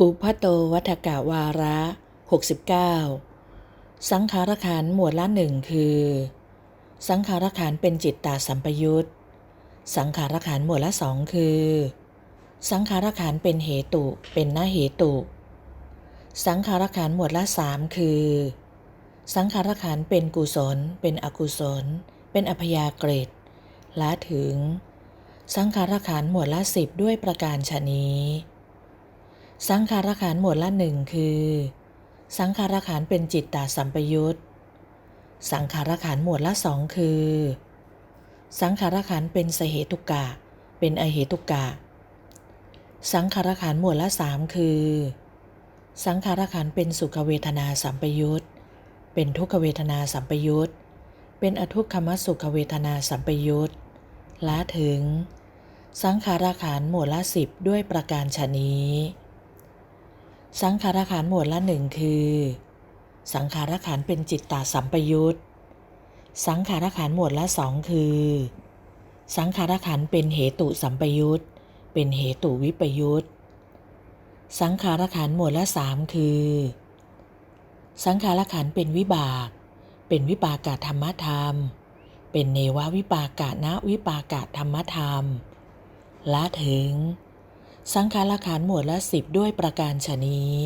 อุพโตวัฏกะวาระ 69 สังขารขันหมวดละหนึ่งคือ สังขารขันเป็นจิตตาสัมปยุตสังขารขันหมวดละสองคือ สังขารขันเป็นเหตุ เป็นหน้าเหตุ สังขารขันหมวดละสามคือ สังขารขันเป็นกุศล เป็นอกุศล เป็นอัพยากฤิละถึง สังขารขันหมวดละสิบด้วยประการชนี้ สังขารขันหมวดละหนึ่งคือ สังขารขันเป็นจิตตาสัมปยุตสังขารขันหมวดละสองคือ สังขารขันเป็นสเหตุกะ เป็นอเหตุกะ สังขารขันหมวดละสามคือ สังขารขันเป็นสุขเวทนาสัมปยุตเป็นทุกขเวทนาสัมปยุตเป็นอทุกขมสุขเวทนาสัมปยุตละถึง สังขารขันหมวดละสิบด้วยประการชนี้ สังขารขันหมวดละหนึ่งคือ สังขารขันเป็นจิตตาสัมปยุตสังขารขันหมวดละสองคือ สังขารขันเป็นเหตุสัมปยุตเป็นเหตุวิปยุตสังขารขันหมวดละสามคือ สังขารขันเป็นวิบาก เป็นวิปากาธรรมธรรม เป็นเนววิปากานะวิปากาธรรมธรรม ละถึง สังขารขันหมวดละสิบด้วยประการชนี้